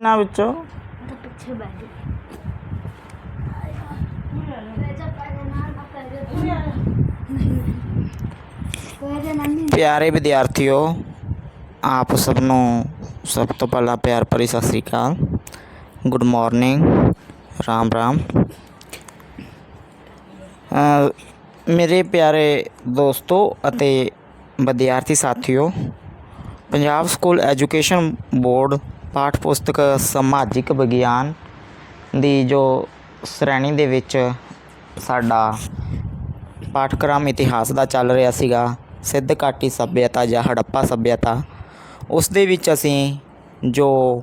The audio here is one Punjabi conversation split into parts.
ਨਾ ਵਿੱਚੋਂ। ਪਿੱਛੇ ਬੈਠ ਪਿਆਰੇ ਵਿਦਿਆਰਥੀਓ ਆਪ ਸਭ ਨੂੰ ਸਭ ਤੋਂ ਪਹਿਲਾਂ ਪਿਆਰ ਭਰੀ ਸਤਿ ਸ੍ਰੀ ਅਕਾਲ। Good morning Ram Ram. ਅ, ਮੇਰੇ ਪਿਆਰੇ ਦੋਸਤੋ ਅਤੇ ਵਿਦਿਆਰਥੀ ਸਾਥੀਓ ਪੰਜਾਬ ਸਕੂਲ ਐਜੂਕੇਸ਼ਨ ਬੋਰਡ ਪਾਠ ਪੁਸਤਕ ਸਮਾਜਿਕ ਵਿਗਿਆਨ ਦੀ ਜੋ ਸ਼੍ਰੇਣੀ ਦੇ ਵਿੱਚ ਸਾਡਾ ਪਾਠਕ੍ਰਮ ਇਤਿਹਾਸ ਦਾ ਚੱਲ ਰਿਹਾ ਸੀਗਾ, ਸਿੱਧ ਘਾਟੀ ਸੱਭਿਅਤਾ ਜਾਂ ਹੜੱਪਾ ਸੱਭਿਅਤਾ, ਉਸ ਦੇ ਵਿੱਚ ਅਸੀਂ ਜੋ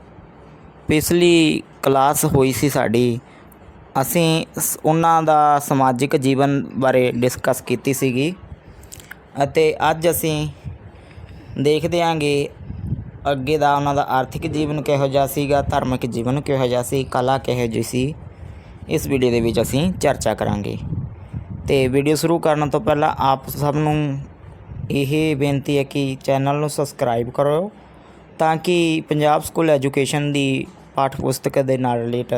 ਪਿਛਲੀ ਕਲਾਸ ਹੋਈ ਸੀ ਸਾਡੀ, ਅਸੀਂ ਸ- ਉਹਨਾਂ ਦਾ ਸਮਾਜਿਕ ਜੀਵਨ ਬਾਰੇ ਡਿਸਕਸ ਕੀਤੀ ਸੀਗੀ ਅਤੇ ਅੱਜ ਅਸੀਂ ਦੇਖਦੇ ਹਾਂਗੇ ਅੱਗੇ ਦਾ ਉਹਨਾਂ ਦਾ ਆਰਥਿਕ ਜੀਵਨ ਕਿਹੋ ਜਿਹਾ ਸੀਗਾ, ਧਾਰਮਿਕ ਜੀਵਨ ਕਿਹੋ ਜਿਹਾ ਸੀ, ਕਲਾ ਕਿਹੋ ਜਿਹੀ ਸੀ, ਇਸ ਵੀਡੀਓ ਦੇ ਵਿੱਚ ਅਸੀਂ ਚਰਚਾ ਕਰਾਂਗੇ। ਤੇ ਵੀਡੀਓ ਸ਼ੁਰੂ ਕਰਨ ਤੋਂ ਪਹਿਲਾਂ ਆਪ ਸਭ ਨੂੰ ਇਹ ਬੇਨਤੀ ਹੈ ਕਿ ਚੈਨਲ ਨੂੰ ਸਬਸਕ੍ਰਾਈਬ ਕਰੋ ਤਾਂ ਕਿ ਪੰਜਾਬ ਸਕੂਲ ਐਜੂਕੇਸ਼ਨ ਦੀ ਪਾਠ ਪੁਸਤਕ ਦੇ ਨਾਲ ਰਿਲੇਟ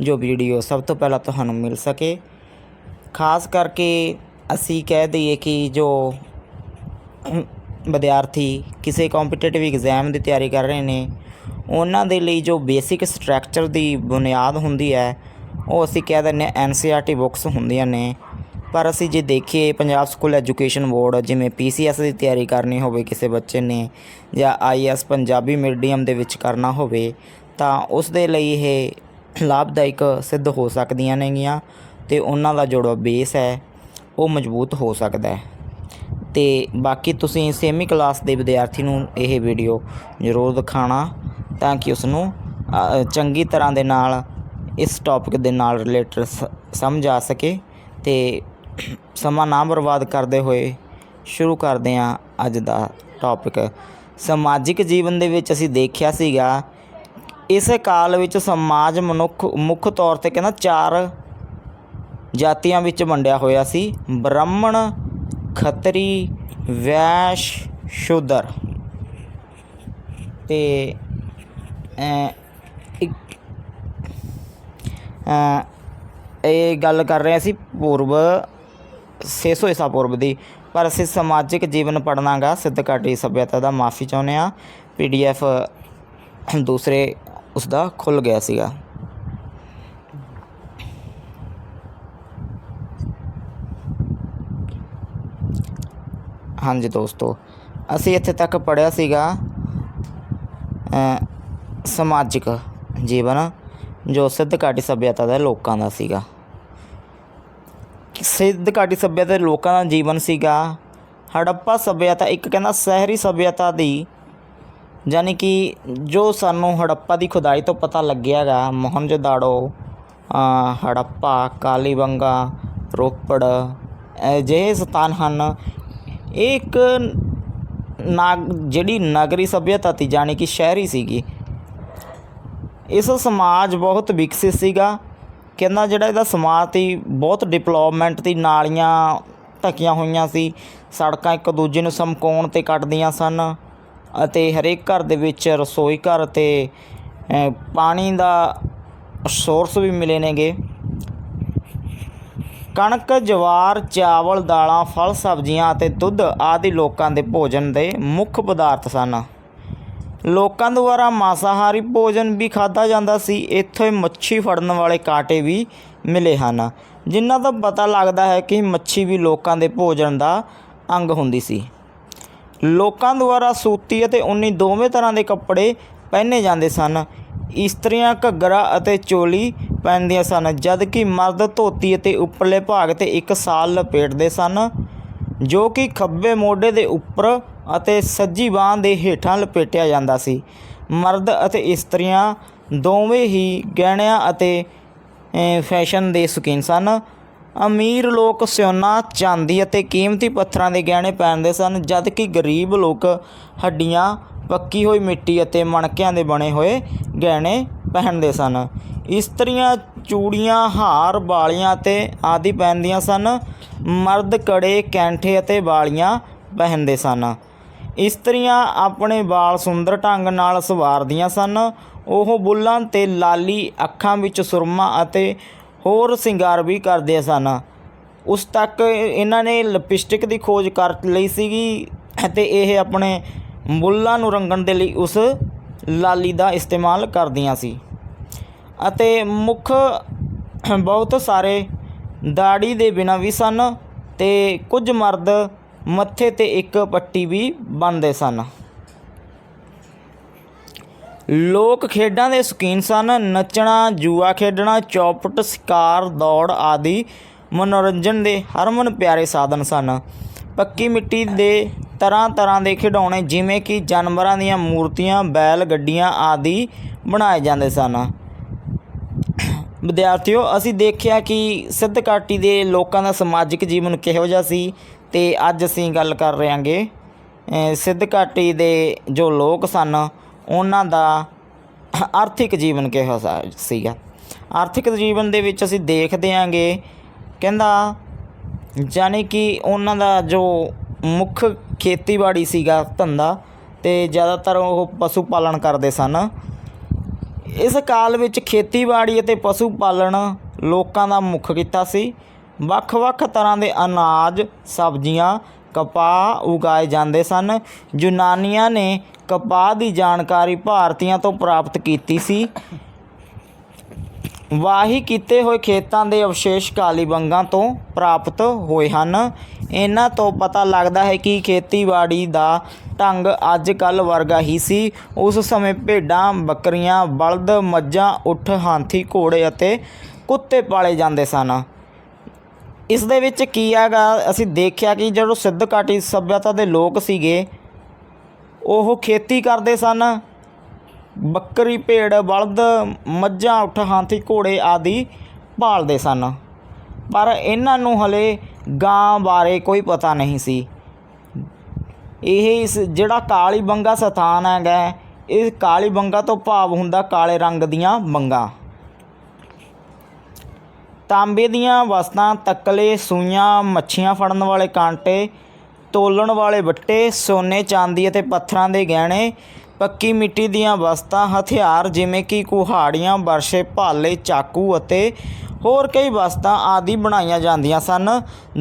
ਜੋ ਵੀਡੀਓ ਸਭ ਤੋਂ ਪਹਿਲਾਂ ਤੁਹਾਨੂੰ ਮਿਲ ਸਕੇ। ਖਾਸ ਕਰਕੇ ਅਸੀਂ ਕਹਿ ਦਈਏ ਕਿ ਜੋ ਵਿਦਿਆਰਥੀ ਕਿਸੇ ਕੰਪੀਟੀਟਿਵ ਐਗਜ਼ਾਮ ਦੀ ਤਿਆਰੀ ਕਰ ਰਹੇ ਨੇ, ਉਹਨਾਂ ਦੇ ਲਈ ਜੋ ਬੇਸਿਕ ਸਟਰਕਚਰ ਦੀ ਬੁਨਿਆਦ ਹੁੰਦੀ ਹੈ, ਉਹ ਅਸੀਂ ਕਹਿ ਦਿੰਦੇ ਹਾਂ N C R T books ਹੁੰਦੀਆਂ ਨੇ। ਪਰ ਅਸੀਂ ਜੇ ਦੇਖੀਏ ਪੰਜਾਬ ਸਕੂਲ ਐਜੂਕੇਸ਼ਨ ਬੋਰਡ ਜਿਵੇਂ ਪੀ ਸੀ ਪੀਸੀਐਸ ਦੀ ਤਿਆਰੀ ਕਰਨੀ ਹੋਵੇ ਕਿਸੇ ਬੱਚੇ ਨੇ ਜਾਂ ਆਈ ਆਈਐਸ ਪੰਜਾਬੀ ਮੀਡੀਅਮ ਦੇ ਵਿੱਚ ਕਰਨਾ ਹੋਵੇ, ਤਾਂ ਉਸ ਦੇ ਲਈ ਇਹ ਲਾਭਦਾਇਕ ਸਿੱਧ ਹੋ ਸਕਦੀਆਂ ਨੇਗੀਆਂ ਤੇ ਉਹਨਾਂ ਦਾ ਜਿਹੜਾ ਬੇਸ ਹੈ, ਉਹ ਮਜ਼ਬੂਤ ਹੋ ਸਕਦਾ ਹੈ। ਤੇ ਬਾਕੀ ਤੁਸੀਂ ਸੇਮੀ ਕਲਾਸ ਦੇ ਵਿਦਿਆਰਥੀ ਨੂੰ ਇਹ ਵੀਡੀਓ ਜ਼ਰੂਰ ਦਿਖਾਣਾ ਤਾਂ ਕਿ ਉਸ ਨੂੰ ਚੰਗੀ ਤਰ੍ਹਾਂ ਦੇ ਨਾਲ ਇਸ ਟੌਪਿਕ ਦੇ ਨਾਲ ਰਿਲੇਟਡ ਸਮਝ ਆ ਸਕੇ ਤੇ ਸਮਾਂ ਨਾ ਬਰਬਾਦ ਕਰਦੇ ਹੋਏ ਸ਼ੁਰੂ ਕਰਦੇ ਹਾਂ ਅੱਜ ਦਾ ਟੌਪਿਕ ਸਮਾਜਿਕ ਜੀਵਨ ਦੇ ਵਿੱਚ ਅਸੀਂ ਦੇਖਿਆ ਸੀਗਾ, ਇਸ ਕਾਲ ਵਿੱਚ ਸਮਾਜ ਮਨੁੱਖ, ਮੁੱਖ ਤੌਰ ਤੇ ਕਹਿੰਦਾ ਚਾਰ ਜਾਤੀਆਂ ਵਿੱਚ ਵੰਡਿਆ ਹੋਇਆ ਸੀ, ਬ੍ਰਾਹਮਣ ਖੱਤਰੀ ਵੈਸ਼ ਸ਼ੂਦਰ। ਤੇ ਇੱਕ ਇਹ ਗੱਲ ਕਰ ਰਹੇ ਸੀ ਪੂਰਵ 600 ਈਸਾ ਪੂਰਵ ਦੀ। ਪਰ ਅਸੀਂ ਸਮਾਜਿਕ ਜੀਵਨ ਪੜਨਾਗਾ ਸਿੱਧ ਘਾਟੀ ਸਭਿਅਤਾ ਦਾ, ਮਾਫੀ ਚਾਹੁੰਦੇ ਆ ਪੀਡੀਐਫ ਦੂਸਰੇ ਉਸ ਦਾ ਖੁੱਲ ਗਿਆ ਸੀਗਾ। ਹਾਂਜੀ ਦੋਸਤੋ ਅਸੀਂ ਇੱਥੇ ਤੱਕ ਪੜਿਆ ਸੀਗਾ ਸਮਾਜਿਕ ਜੀਵਨ ਜੋ ਸਿੱਧ ਘਾਟੀ ਸੱਭਿਅਤਾ ਦੇ ਲੋਕਾਂ ਦਾ ਸੀਗਾ। ਸਿੱਧ ਘਾਟੀ ਸੱਭਿਅਤਾ ਦੇ ਲੋਕਾਂ ਦਾ ਜੀਵਨ ਸੀਗਾ ਹੜੱਪਾ ਸੱਭਿਅਤਾ ਇੱਕ ਕਹਿੰਦਾ ਸ਼ਹਿਰੀ ਸੱਭਿਅਤਾ ਦੀ ਯਾਨੀ ਕਿ ਜੋ ਸਾਨੂੰ ਹੜੱਪਾ ਦੀ ਖੁਦਾਈ ਤੋਂ ਪਤਾ ਲੱਗਿਆਗਾ ਮੋਹਨਜੋਦਾੜੋ ਅ, ਹੜੱਪਾ ਕਾਲੀਬੰਗਾ ਰੋਪੜ ਅਜਿਹੇ ਸਥਾਨ ਹਨ ਇਹ ਇੱਕ ਨਾ ਜਿਹੜੀ ਨਗਰੀ ਸਭਿਅਤਾ ਤੀ, ਜਾਣੀ ਕਿ ਸ਼ਹਿਰੀ ਸੀਗੀ। ਇਸ ਸਮਾਜ ਬਹੁਤ ਵਿਕਸਿਤ ਸੀਗਾ। ਕਹਿੰਦਾ ਜਿਹੜਾ ਇਹਦਾ ਸਮਾਜ ਤੀ, ਬਹੁਤ ਡਿਵੈਲਪਮੈਂਟ ਤੀ, ਨਾਲੀਆਂ ਢਕੀਆਂ ਹੋਈਆਂ ਸੀ। ਸੜਕਾਂ ਇੱਕ ਦੂਜੇ ਨੂੰ ਸਮਕੋਣ ਤੇ ਕੱਟਦੀਆਂ ਸਨ ਅਤੇ ਹਰੇਕ ਘਰ ਦੇ ਵਿੱਚ ਰਸੋਈ ਘਰ ਤੇ ਪਾਣੀ ਦਾ ਸੋਰਸ ਵੀ ਮਿਲੇ ਨੇਗੇ। ਕਣਕ, ਜਵਾਰ, ਚਾਵਲ, ਦਾਲਾਂ, ਫਲ, ਸਬਜ਼ੀਆਂ ਅਤੇ ਦੁੱਧ ਆਦਿ ਲੋਕਾਂ ਦੇ ਭੋਜਨ ਦੇ ਮੁੱਖ ਪਦਾਰਥ ਸਨ। ਲੋਕਾਂ ਦੁਆਰਾ ਮਾਸਾਹਾਰੀ ਭੋਜਨ ਵੀ ਖਾਧਾ ਜਾਂਦਾ ਸੀ। ਇੱਥੋਂ ਮੱਛੀ ਫੜਨ ਵਾਲੇ ਕਾਂਟੇ ਵੀ ਮਿਲੇ ਹਨ, ਜਿਨ੍ਹਾਂ ਤੋਂ ਪਤਾ ਲੱਗਦਾ ਹੈ ਕਿ ਮੱਛੀ ਵੀ ਲੋਕਾਂ ਦੇ ਭੋਜਨ ਦਾ ਅੰਗ ਹੁੰਦੀ ਸੀ। ਲੋਕਾਂ ਦੁਆਰਾ ਸੂਤੀ ਅਤੇ ਉਨੀ ਦੋਵੇਂ ਤਰ੍ਹਾਂ ਦੇ ਕੱਪੜੇ ਪਹਿਨੇ ਜਾਂਦੇ ਸਨ। ਇਸਤਰੀਆਂ ਘੱਗਰਾ ਅਤੇ ਚੋਲੀ ਪਹਿਨਦੀਆਂ ਸਨ, ਜਦਕਿ ਮਰਦ ਧੋਤੀ ਅਤੇ ਉੱਪਰਲੇ ਭਾਗ ਤੇ ਇੱਕ ਸਾਲ ਲਪੇਟਦੇ ਸਨ, ਜੋ ਕਿ ਖੱਬੇ ਮੋਢੇ ਦੇ ਉੱਪਰ ਅਤੇ ਸੱਜੀ ਬਾਂਹ ਦੇ ਹੇਠਾਂ ਲਪੇਟਿਆ ਜਾਂਦਾ ਸੀ। ਮਰਦ ਅਤੇ ਇਸਤਰੀਆਂ ਦੋਵੇਂ ਹੀ ਗਹਿਣਿਆਂ ਅਤੇ ਫੈਸ਼ਨ ਦੇ ਸ਼ੌਕੀਨ ਸਨ। ਅਮੀਰ ਲੋਕ ਸੋਨਾ ਚਾਂਦੀ ਅਤੇ ਕੀਮਤੀ ਪੱਥਰਾਂ ਦੇ ਗਹਿਣੇ ਪਹਿਨਦੇ ਸਨ, ਜਦਕਿ ਗਰੀਬ ਲੋਕ ਹੱਡੀਆਂ, ਪੱਕੀ ਹੋਈ ਮਿੱਟੀ ਅਤੇ ਮਣਕਿਆਂ ਦੇ ਬਣੇ ਹੋਏ ਗਹਿਣੇ ਪਹਿਨਦੇ ਸਨ। ਇਸਤਰੀਆਂ ਚੂੜੀਆਂ, ਹਾਰ ਬਾਲੀਆਂ ਅਤੇ ਆਦਿ ਪਹਿਨਦੀਆਂ ਸਨ। ਮਰਦ ਕੜੇ, ਕੈਂਠੇ ਅਤੇ ਬਾਲੀਆਂ ਪਹਿਨਦੇ ਸਨ। ਇਸਤਰੀਆਂ ਆਪਣੇ ਵਾਲ ਸੁੰਦਰ ਢੰਗ ਨਾਲ ਸਵਾਰਦੀਆਂ ਸਨ। ਉਹ ਬੁੱਲਾਂ ਤੇ ਲਾਲੀ ਅੱਖਾਂ ਵਿੱਚ ਸੁਰਮਾ ਅਤੇ ਹੋਰ ਸ਼ਿੰਗਾਰ ਵੀ ਕਰਦੇ ਸਨ। ਉਸ ਤੱਕ ਇਹਨਾਂ ਨੇ ਲਿਪਸਟਿਕ ਦੀ ਖੋਜ ਕਰ ਲਈ ਸੀਗੀ ਅਤੇ ਇਹ ਆਪਣੇ ਬੁੱਲਾਂ ਨੂੰ ਰੰਗਣ ਦੇ ਲਈ ਉਸ ਲਾਲੀ ਦਾ ਇਸਤੇਮਾਲ ਕਰਦੀਆਂ ਸੀ। ਅਤੇ ਮੁੱਖ ਬਹੁਤ ਸਾਰੇ ਦਾੜੀ ਦੇ ਬਿਨਾਂ ਵੀ ਸਨ ਤੇ ਕੁਝ ਮਰਦ ਮੱਥੇ ਤੇ ਇੱਕ ਪੱਟੀ ਵੀ ਬੰਨਦੇ ਸਨ। ਲੋਕ ਖੇਡਾਂ ਦੇ ਸ਼ੌਕੀਨ ਸਨ। ਨੱਚਣਾ, ਜੂਆ ਖੇਡਣਾ, ਚੌਪਟ, ਸ਼ਿਕਾਰ, ਦੌੜ ਆਦਿ ਮਨੋਰੰਜਨ ਦੇ ਹਰਮਨ ਪਿਆਰੇ ਸਾਧਨ ਸਨ। ਪੱਕੀ ਮਿੱਟੀ ਦੇ ਤਰ੍ਹਾਂ ਤਰ੍ਹਾਂ ਦੇ ਖਿਡੌਣੇ ਜਿਵੇਂ ਕਿ ਜਾਨਵਰਾਂ ਦੀਆਂ ਮੂਰਤੀਆਂ ਬੈਲ ਗੱਡੀਆਂ ਆਦਿ ਬਣਾਏ ਜਾਂਦੇ ਸਨ। ਵਿਦਿਆਰਥੀਓ ਅਸੀਂ ਦੇਖਿਆ ਕਿ ਸਿੱਧ ਘਾਟੀ ਦੇ ਲੋਕਾਂ ਦਾ ਸਮਾਜਿਕ ਜੀਵਨ ਕਿਹੋ ਜਿਹਾ ਸੀ ਤੇ ਅੱਜ ਅਸੀਂ ਗੱਲ ਕਰ ਰਹੇ ਹਾਂਗੇ ਅ, ਸਿੱਧ ਘਾਟੀ ਦੇ ਜੋ ਲੋਕ ਸਨ ਉਹਨਾਂ ਦਾ ਆਰਥਿਕ ਜੀਵਨ ਕਿਹੋ ਸੀਗਾ। ਆਰਥਿਕ ਜੀਵਨ ਦੇ ਵਿੱਚ ਅਸੀਂ ਦੇਖਦੇ ਹਾਂਗੇ ਕਹਿੰਦਾ ਜਾਣੀ ਕਿ ਉਹਨਾਂ ਦਾ ਜੋ ਮੁੱਖ ਖੇਤੀਬਾੜੀ ਸੀਗਾ ਧੰਦਾ ਅਤੇ ਜ਼ਿਆਦਾਤਰ ਉਹ ਪਸ਼ੂ ਪਾਲਣ ਕਰਦੇ ਸਨ। ਇਸ ਕਾਲ ਵਿੱਚ ਖੇਤੀਬਾੜੀ ਅਤੇ ਪਸ਼ੂ ਪਾਲਣ ਲੋਕਾਂ ਦਾ ਮੁੱਖ ਕਿੱਤਾ ਸੀ। ਵੱਖ-ਵੱਖ ਤਰ੍ਹਾਂ ਦੇ ਅਨਾਜ, ਸਬਜ਼ੀਆਂ, ਕਪਾਹ ਉਗਾਏ ਜਾਂਦੇ ਸਨ। ਯੂਨਾਨੀਆਂ ਨੇ ਕਪਾਹ ਦੀ ਜਾਣਕਾਰੀ ਭਾਰਤੀਆਂ ਤੋਂ ਪ੍ਰਾਪਤ ਕੀਤੀ ਸੀ। ਵਾਹੀ ਕੀਤੇ ਹੋਏ ਖੇਤਾਂ ਦੇ ਅਵਸ਼ੇਸ਼ ਕਾਲੀ ਬੰਗਾਂ ਤੋਂ ਪ੍ਰਾਪਤ ਹੋਏ ਹਨ। ਇਹਨਾਂ ਤੋਂ ਪਤਾ ਲੱਗਦਾ ਹੈ ਕਿ ਖੇਤੀਬਾੜੀ ਦਾ ਢੰਗ ਅੱਜ ਕੱਲ ਵਰਗਾ ਹੀ ਸੀ। ਉਸ ਸਮੇਂ ਭੇਡਾਂ, ਬੱਕਰੀਆਂ, ਬਲਦ, ਮੱਝਾਂ, ਉੱਠ, ਹਾਥੀ, ਘੋੜੇ ਅਤੇ ਕੁੱਤੇ ਪਾਲੇ ਜਾਂਦੇ ਸਨ। ਇਸ ਦੇ ਵਿੱਚ ਕੀ ਹੈਗਾ? ਅਸੀਂ ਦੇਖਿਆ ਕਿ ਜਦੋਂ ਸਿੱਧ ਘਾਟੀ ਸੱਭਿਅਤਾ ਦੇ ਲੋਕ ਸੀਗੇ, ਉਹ ਖੇਤੀ ਕਰਦੇ ਸਨ। ਬੱਕਰੀ, ਭੇਡ, ਬਲਦ, ਮੱਝਾਂ, ਉੱਠ, ਹਾਥੀ, ਘੋੜੇ ਆਦਿ ਪਾਲਦੇ ਸਨ। ਪਰ ਇਹਨਾਂ ਨੂੰ ਹਲੇ ਗਾਂ ਬਾਰੇ ਕੋਈ ਪਤਾ ਨਹੀਂ ਸੀ। ਇਹ ਇਸ ਜਿਹੜਾ ਕਾਲੀ ਬੰਗਾ ਸਥਾਨ ਹੈਗਾ ਇਹ ਕਾਲੀ ਬੰਗਾ ਤੋਂ ਭਾਵ ਹੁੰਦਾ ਕਾਲੇ ਰੰਗ ਦੀਆਂ ਬੰਗਾ ਤਾਂਬੇ ਦੀਆਂ ਵਸਤਾਂ, ਤੱਕਲੇ, ਸੂਈਆਂ, ਮੱਛੀਆਂ ਫੜਨ ਵਾਲੇ ਕਾਂਟੇ, ਤੋਲਣ ਵਾਲੇ ਬੱਟੇ, ਸੋਨੇ, ਚਾਂਦੀ ਅਤੇ ਪੱਥਰਾਂ ਦੇ ਗਹਿਣੇ ਪੱਕੀ ਮਿੱਟੀ ਦੀਆਂ ਵਸਤਾਂ, ਹਥਿਆਰ ਜਿਵੇਂ ਕਿ ਕੁਹਾੜੀਆਂ ਬਰਸ਼ੇ ਭਾਲੇ, ਚਾਕੂ ਅਤੇ ਹੋਰ ਕਈ ਵਸਤਾਂ ਆਦਿ ਬਣਾਈਆਂ ਜਾਂਦੀਆਂ ਸਨ।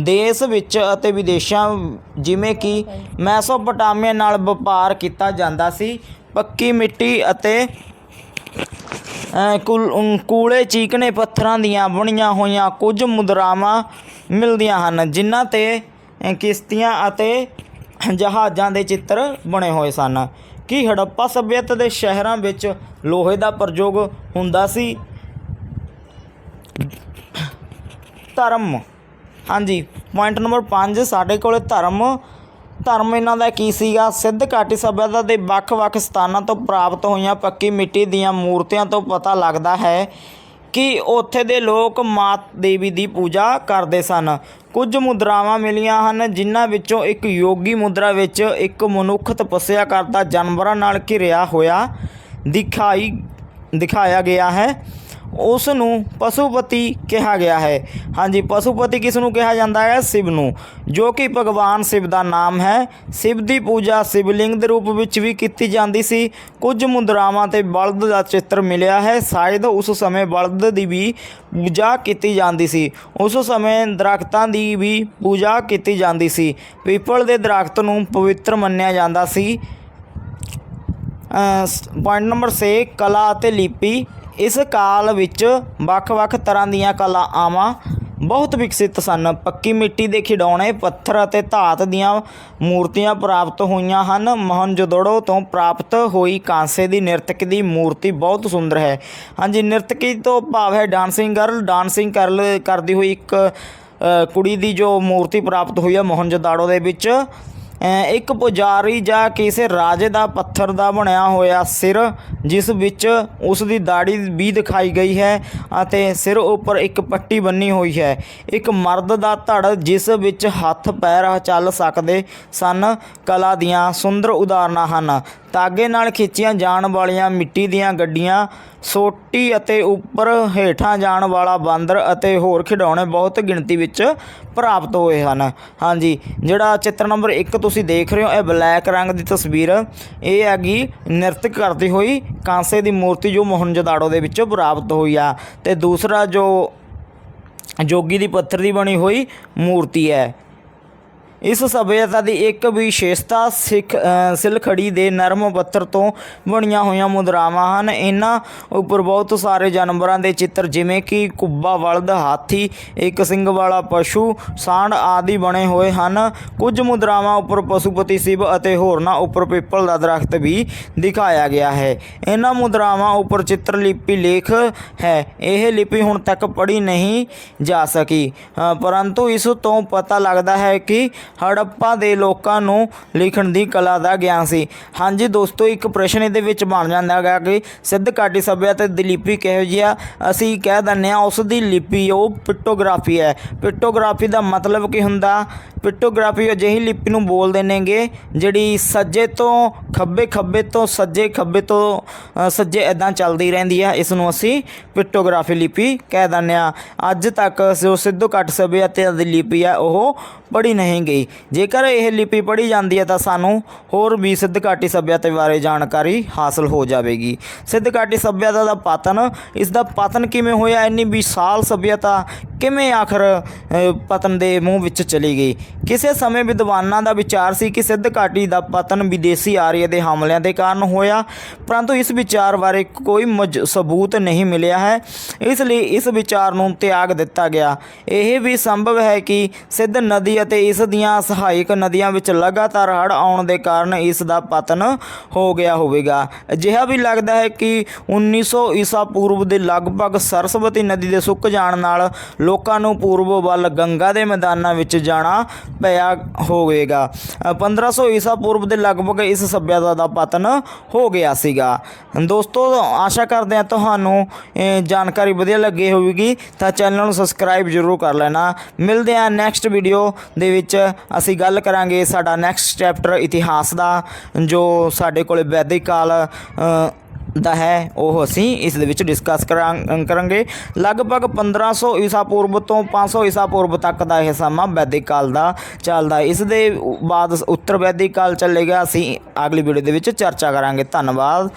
ਦੇਸ਼ ਵਿੱਚ ਅਤੇ ਵਿਦੇਸ਼ਾਂ ਜਿਵੇਂ ਕਿ ਮੈਸੋਪੋਟਾਮੀਆ ਨਾਲ ਵਪਾਰ ਕੀਤਾ ਜਾਂਦਾ ਸੀ। ਪੱਕੀ ਮਿੱਟੀ ਅਤੇ ਕੁਲ- ਕੂਲੇ ਚੀਕਣੇ ਪੱਥਰਾਂ ਦੀਆਂ ਬਣੀਆਂ ਹੋਈਆਂ ਕੁਝ ਮੁਦਰਾਵਾਂ ਮਿਲਦੀਆਂ ਹਨ, ਜਿਨ੍ਹਾਂ ਤੇ ਕਿਸ਼ਤੀਆਂ ਅਤੇ ਜਹਾਜ਼ਾਂ ਦੇ ਚਿੱਤਰ ਬਣੇ ਹੋਏ ਸਨ। ਕੀ ਹੜੱਪਾ ਸੱਭਿਅਤਾ ਦੇ ਸ਼ਹਿਰਾਂ ਵਿੱਚ ਲੋਹੇ ਦਾ ਪ੍ਰਯੋਗ ਹੁੰਦਾ ਸੀ? ਧਰਮ। ਹਾਂਜੀ ਪੁਆਇੰਟ ਨੰਬਰ 5 ਸਾਡੇ ਕੋਲੇ ਧਰਮ। ਧਰਮ ਇਹਨਾਂ ਦਾ ਕੀ ਸੀਗਾ? ਸਿੱਧ ਘਾਟੀ ਸਭਿਅਤਾ ਦੇ ਵੱਖ-ਵੱਖ ਸਥਾਨਾਂ ਤੋਂ ਪ੍ਰਾਪਤ ਹੋਈਆਂ ਪੱਕੀ ਮਿੱਟੀ ਦੀਆਂ ਮੂਰਤੀਆਂ ਤੋਂ ਪਤਾ ਲੱਗਦਾ ਹੈ ਕਿ ਉੱਥੇ ਦੇ ਲੋਕ ਮਾਤ ਦੇਵੀ ਦੀ ਪੂਜਾ ਕਰਦੇ ਸਨ। ਕੁਝ ਮੁਦਰਾਵਾਂ ਮਿਲੀਆਂ ਹਨ, ਜਿਨ੍ਹਾਂ ਵਿੱਚੋਂ ਇੱਕ ਯੋਗੀ ਮੁਦਰਾ ਵਿੱਚ ਇੱਕ ਮਨੁੱਖ ਤਪੱਸਿਆ ਕਰਦਾ ਜਾਨਵਰਾਂ ਨਾਲ ਘਿਰਿਆ ਹੋਇਆ ਦਿਖਾਈ ਦਿਖਾਇਆ ਗਿਆ ਹੈ। ਉਸ ਨੂੰ ਪਸ਼ੂਪਤੀ ਕਿਹਾ ਗਿਆ ਹੈ। ਹਾਂਜੀ, ਪਸ਼ੂਪਤੀ ਕਿਸ ਨੂੰ ਕਿਹਾ ਜਾਂਦਾ ਹੈ? ਸ਼ਿਵ ਨੂੰ ਜੋ ਕਿ ਭਗਵਾਨ ਸ਼ਿਵ ਦਾ ਨਾਮ ਹੈ। ਸ਼ਿਵ ਦੀ ਪੂਜਾ ਸ਼ਿਵਲਿੰਗ ਦੇ ਰੂਪ ਵਿੱਚ ਵੀ ਕੀਤੀ ਜਾਂਦੀ ਸੀ। ਕੁਝ ਮੁਦਰਾਵਾਂ ਤੇ ਬਲਦ ਦਾ ਚਿੱਤਰ ਮਿਲਿਆ ਹੈ। ਸ਼ਾਇਦ ਉਸ ਸਮੇਂ ਬਲਦ ਦੀ ਵੀ ਪੂਜਾ ਕੀਤੀ ਜਾਂਦੀ ਸੀ। ਉਸ ਸਮੇਂ ਦਰਖਤਾਂ ਦੀ ਵੀ ਪੂਜਾ ਕੀਤੀ ਜਾਂਦੀ ਸੀ। ਪੀਪਲ ਦੇ ਦਰਖਤ ਨੂੰ ਪਵਿੱਤਰ ਮੰਨਿਆ ਜਾਂਦਾ ਸੀ। ਪੁਆਇੰਟ ਨੰਬਰ 6 ਕਲਾ ਅਤੇ ਲਿਪੀ। ਇਸ ਕਾਲ ਵਿੱਚ ਵੱਖ-ਵੱਖ ਤਰ੍ਹਾਂ ਦੀਆਂ ਕਲਾਵਾਂ ਬਹੁਤ ਵਿਕਸਿਤ ਸਨ। ਪੱਕੀ ਮਿੱਟੀ ਦੇ ਖਿਡੌਣੇ, ਪੱਥਰ ਅਤੇ ਧਾਤ ਦੀਆਂ ਮੂਰਤੀਆਂ ਪ੍ਰਾਪਤ ਹੋਈਆਂ ਹਨ। ਮੋਹਨਜੋਦੜੋ ਤੋਂ ਪ੍ਰਾਪਤ ਹੋਈ ਕਾਂਸੇ ਦੀ ਨਿਰਤਕ ਦੀ ਮੂਰਤੀ ਬਹੁਤ ਸੁੰਦਰ ਹੈ। ਹਾਂਜੀ, ਨਿਰਤਕੀ ਤੋਂ ਭਾਵ ਹੈ ਡਾਂਸਿੰਗ ਗਰਲ। ਡਾਂਸਿੰਗ ਕਰਲ, ਕਰਦੀ ਹੋਈ ਇੱਕ ਕੁੜੀ ਦੀ ਜੋ ਮੂਰਤੀ ਪ੍ਰਾਪਤ ਹੋਈ ਹੈ ਮੋਹਨਜੋਦਾੜੋ ਦੇ ਵਿੱਚ। ਇੱਕ ਪੁਜਾਰੀ ਜਾਂ ਕਿਸੇ ਰਾਜੇ ਦਾ ਪੱਥਰ ਦਾ ਬਣਿਆ ਹੋਇਆ ਸਿਰ, ਜਿਸ ਵਿੱਚ ਉਸ ਦੀ ਦਾੜੀ ਵੀ ਦਿਖਾਈ ਗਈ ਹੈ ਅਤੇ ਸਿਰ ਉੱਪਰ ਇੱਕ ਪੱਟੀ ਬੰਨੀ ਹੋਈ ਹੈ। ਇੱਕ ਮਰਦ ਦਾ ਧੜ, ਜਿਸ ਵਿੱਚ ਹੱਥ ਪੈਰ ਚੱਲ ਸਕਦੇ ਸਨ। ਕਲਾ ਦੀਆਂ ਸੁੰਦਰ ਉਦਾਹਰਨਾਂ ਹਨ। ਤਾਗੇ ਨਾਲ ਖਿੱਚੀਆਂ ਜਾਣ ਵਾਲੀਆਂ ਮਿੱਟੀ ਦੀਆਂ ਗੱਡੀਆਂ, ਸੋਟੀ ਅਤੇ ਉੱਪਰ ਹੇਠਾਂ ਜਾਣ ਵਾਲਾ ਬਾਂਦਰ ਅਤੇ ਹੋਰ ਖਿਡੌਣੇ ਬਹੁਤ ਗਿਣਤੀ ਵਿੱਚ ਪ੍ਰਾਪਤ ਹੋਏ ਹਨ। ਹਾਂਜੀ, ਜਿਹੜਾ ਚਿੱਤਰ ਨੰਬਰ 1 ਤੁਸੀਂ ਦੇਖ ਰਹੇ ਹੋ, ਇਹ ਬਲੈਕ ਰੰਗ ਦੀ ਤਸਵੀਰ। ਇਹ ਹੈਗੀ ਨ੍ਰਿਤ ਕਰਦੀ ਹੋਈ ਕਾਂਸੇ ਦੀ ਮੂਰਤੀ ਜੋ ਮੋਹਨਜੋਦਾੜੋ ਦੇ ਵਿੱਚੋਂ ਪ੍ਰਾਪਤ ਹੋਈ ਆ। ਤੇ ਦੂਸਰਾ ਜੋ ਜੋਗੀ ਦੀ ਪੱਥਰ ਦੀ ਬਣੀ ਹੋਈ ਮੂਰਤੀ ਹੈ। ਇਸ ਸਭਿਅਤਾ ਦੀ ਇੱਕ ਵਿਸ਼ੇਸ਼ਤਾ ਸਿੱਖ ਸਿਲਖੜੀ ਦੇ ਨਰਮ ਪੱਥਰ ਤੋਂ ਬਣੀਆਂ ਹੋਈਆਂ ਮੁਦਰਾਵਾਂ ਹਨ। ਇਹਨਾਂ ਉੱਪਰ ਬਹੁਤ ਸਾਰੇ ਜਾਨਵਰਾਂ ਦੇ ਚਿੱਤਰ, ਜਿਵੇਂ ਕਿ ਕੁੱਬਾ ਬਲਦ ਹਾਥੀ, ਇੱਕ ਸਿੰਘ ਵਾਲਾ ਪਸ਼ੂ ਸਾਂਢ ਆਦਿ ਬਣੇ ਹੋਏ ਹਨ। ਕੁਝ ਮੁਦਰਾਵਾਂ ਉੱਪਰ ਪਸ਼ੂਪਤੀ ਸ਼ਿਵ ਅਤੇ ਹੋਰਨਾਂ ਉੱਪਰ ਪਿੱਪਲ ਦਾ ਦਰਖਤ ਵੀ ਦਿਖਾਇਆ ਗਿਆ ਹੈ। ਇਹਨਾਂ ਮੁਦਰਾਵਾਂ ਉੱਪਰ ਚਿੱਤਰ ਲਿਪੀ ਲੇਖ ਹੈ। ਇਹ ਲਿਪੀ ਹੁਣ ਤੱਕ ਪੜ੍ਹੀ ਨਹੀਂ ਜਾ ਸਕੀ। ਪਰੰਤੂ ਇਸ ਤੋਂ ਪਤਾ ਲੱਗਦਾ ਹੈ ਕਿ ਹੜੱਪਾ ਦੇ ਲੋਕਾਂ ਨੂੰ ਲਿਖਣ ਦੀ ਕਲਾ ਦਾ ਗਿਆਨ ਸੀ। ਹਾਂਜੀ ਦੋਸਤੋ, ਇੱਕ ਪ੍ਰਸ਼ਨ ਇਹਦੇ ਵਿੱਚ ਬਣ ਜਾਂਦਾ ਹੈਗਾ ਕਿ ਸਿੱਧ ਘਾਟੀ ਸੱਭਿਅਤਾ ਦੀ ਲਿਪੀ ਕਿਹੋ ਜਿਹੀ ਆ? ਅਸੀਂ ਕਹਿ ਦਿੰਦੇ ਆ ਉਸ ਦੀ ਲਿਪੀ ਉਹ ਪਿਕਟੋਗ੍ਰਾਫੀ ਹੈ। ਪਿਕਟੋਗ੍ਰਾਫੀ ਦਾ ਮਤਲਬ ਕੀ ਹੁੰਦਾ? ਪਿਕਟੋਗ੍ਰਾਫੀ ਅਜਿਹੀ ਲਿਪੀ ਨੂੰ ਬੋਲਦੇ ਨੇਗੇ ਜਿਹੜੀ ਸੱਜੇ ਤੋਂ ਖੱਬੇ ਖੱਬੇ ਤੋਂ ਸੱਜੇ ਖੱਬੇ ਤੋਂ ਸੱਜੇ ਇਦਾਂ ਚੱਲਦੀ ਰਹਿੰਦੀ ਆ। ਇਸ ਨੂੰ ਅਸੀਂ ਪਿਕਟੋਗ੍ਰਾਫੀ ਲਿਪੀ ਕਹਿ ਦਿੰਦੇ ਆ ਅੱਜ ਤੱਕ ਜੋ ਸਿੱਧੂ ਘੱਟ ਸੱਭਿਅਤਾ ਦੀ ਲਿਪੀ ਆ, ਉਹ ਪੜ੍ਹੀ ਨਹੀਂ ਗਈ। ਜੇਕਰ ਇਹ ਲਿਪੀ ਪੜ੍ਹੀ ਜਾਂਦੀ ਹੈ ਤਾਂ ਸਾਨੂੰ ਹੋਰ ਵੀ ਸਿੱਧ ਘਾਟੀ ਸੱਭਿਅਤਾ ਬਾਰੇ ਜਾਣਕਾਰੀ ਹਾਸਲ ਹੋ ਜਾਵੇਗੀ। ਸਿੱਧ ਘਾਟੀ ਸੱਭਿਅਤਾ ਦਾ ਪਤਨ, ਇਸ ਦਾ ਪਤਨ ਕਿਵੇਂ ਹੋਇਆ? ਇੰਨੀ ਵਿਸ਼ਾਲ ਸੱਭਿਅਤਾ ਕਿਵੇਂ ਆਖਰ ਪਤਨ ਦੇ ਮੂੰਹ ਵਿੱਚ ਚਲੀ ਗਈ? ਕਿਸੇ ਸਮੇਂ ਵਿਦਵਾਨਾਂ ਦਾ ਵਿਚਾਰ ਸੀ ਕਿ ਸਿੱਧ ਘਾਟੀ ਦਾ ਪਤਨ ਵਿਦੇਸ਼ੀ ਆਰੀਆ ਦੇ ਹਮਲਿਆਂ ਦੇ ਕਾਰਨ ਹੋਇਆ, ਪਰੰਤੂ ਇਸ ਵਿਚਾਰ ਬਾਰੇ ਕੋਈ ਮਜ- ਸਬੂਤ ਨਹੀਂ ਮਿਲਿਆ ਹੈ। ਇਸ ਲਈ ਇਸ ਵਿਚਾਰ ਨੂੰ ਤਿਆਗ ਦਿੱਤਾ ਗਿਆ। ਇਹ ਵੀ ਸੰਭਵ ਹੈ ਕਿ ਸਿੱਧ ਨਦੀ ਅਤੇ ਇਸ ਦੀਆਂ ਸਹਾਇਕ ਨਦੀਆਂ ਵਿੱਚ ਲਗਾਤਾਰ ਹੜ੍ਹ ਆਉਣ ਦੇ ਕਾਰਨ ਇਸ ਦਾ ਪਤਨ ਹੋ ਗਿਆ ਹੋਵੇਗਾ। ਅਜਿਹਾ ਵੀ ਲੱਗਦਾ ਹੈ ਕਿ 1900 ਈਸਾ ਪੂਰਬ ਦੇ ਲਗਭਗ ਸਰਸਵਤੀ ਨਦੀ ਦੇ ਸੁੱਕ ਜਾਣ ਨਾਲ ਲੋਕਾਂ ਨੂੰ ਪੂਰਬ ਵੱਲ ਗੰਗਾ ਦੇ ਮੈਦਾਨਾਂ ਵਿੱਚ ਜਾਣਾ ਪਿਆ ਹੋਵੇਗਾ। ਅ, 1500 ਈਸਾ ਪੂਰਬ ਦੇ ਲਗਭਗ ਇਸ ਸੱਭਿਅਤਾ ਦਾ ਪਤਨ ਹੋ ਗਿਆ ਸੀਗਾ। ਦੋਸਤੋ ਆਸ਼ਾ ਕਰਦੇ ਹਾਂ ਤੁਹਾਨੂੰ ਜਾਣਕਾਰੀ ਵਧੀਆ ਲੱਗੀ ਹੋਵੇਗੀ ਤਾਂ ਚੈਨਲ ਨੂੰ ਸਬਸਕ੍ਰਾਈਬ ਜ਼ਰੂਰ ਕਰ ਲੈਣਾ। ਮਿਲਦੇ ਹਾਂ ਨੈਕਸਟ ਵੀਡੀਓ ਦੇ ਵਿੱਚ। ਅਸੀਂ ਗੱਲ ਕਰਾਂਗੇ ਸਾਡਾ ਨੈਕਸਟ ਚੈਪਟਰ ਇਤਿਹਾਸ ਦਾ ਜੋ ਸਾਡੇ ਕੋਲੇ ਵੈਦਿਕ ਕਾਲ ਦਾ ਹੈ, ਉਹ ਅਸੀਂ ਇਸ ਦੇ ਵਿੱਚ ਡਿਸਕਸ ਕਰਾਂਗੇ ਲਗਭਗ 1500 ਈਸਾ ਪੂਰਬ ਤੋਂ 500 ਈਸਾ ਪੂਰਬ ਤੱਕ ਦਾ ਇਹ ਸਮਾਂ ਵੈਦਿਕ ਕਾਲ ਦਾ ਚੱਲਦਾ। ਇਸ ਦੇ ਬਾਅਦ ਉੱਤਰ ਵੈਦਿਕ ਕਾਲ ਚੱਲੇਗਾ। ਅਸੀਂ ਅਗਲੀ ਵੀਡੀਓ ਦੇ ਵਿੱਚ ਚਰਚਾ ਕਰਾਂਗੇ। ਧੰਨਵਾਦ।